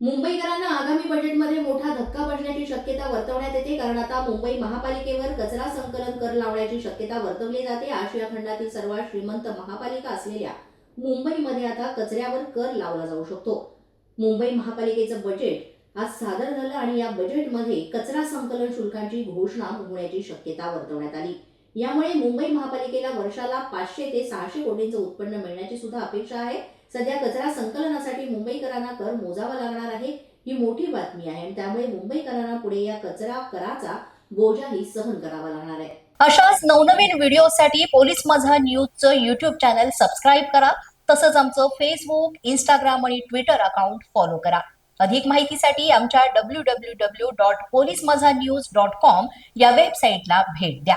मुंबईकरांना आगामी बजेटमध्ये मोठा धक्का बसण्याची शक्यता वर्तवण्यात येते कारण आता मुंबई महापालिकेवर कचरा संकलन कर लावण्याची शक्यता वर्तवली जाते. आशिया खंडातील सर्वात श्रीमंत महापालिका असलेल्या मुंबईमध्ये आता कचऱ्यावर कर लावला जाऊ शकतो. मुंबई महापालिकेचं बजेट आज सादर झालं आणि या बजेटमध्ये कचरा संकलन शुल्कांची घोषणा होण्याची शक्यता वर्तवण्यात आली. यामुळे मुंबई महापालिकेला वर्षाला पाचशे ते सहाशे कोटींचं उत्पन्न मिळण्याची सुद्धा अपेक्षा आहे. सध्या कचरा संकलनासाठी मुंबईकरांना कर मोजावा लागणार आहे ही मोठी बातमी आहे आणि त्यामुळे मुंबईकरांना पुढे या कचरा कराचा बोजाही सहन करावा लागणार आहे. अशाच नवनवीन व्हिडिओसाठी पोलीस माझा न्यूजचं युट्यूब चॅनल सबस्क्राईब करा. तसंच आमचं फेसबुक इंस्टाग्राम आणि ट्विटर अकाउंट फॉलो करा. अधिक माहितीसाठी आमच्या W W W dot police माझा न्यूज डॉट कॉम या वेबसाईटला भेट द्या.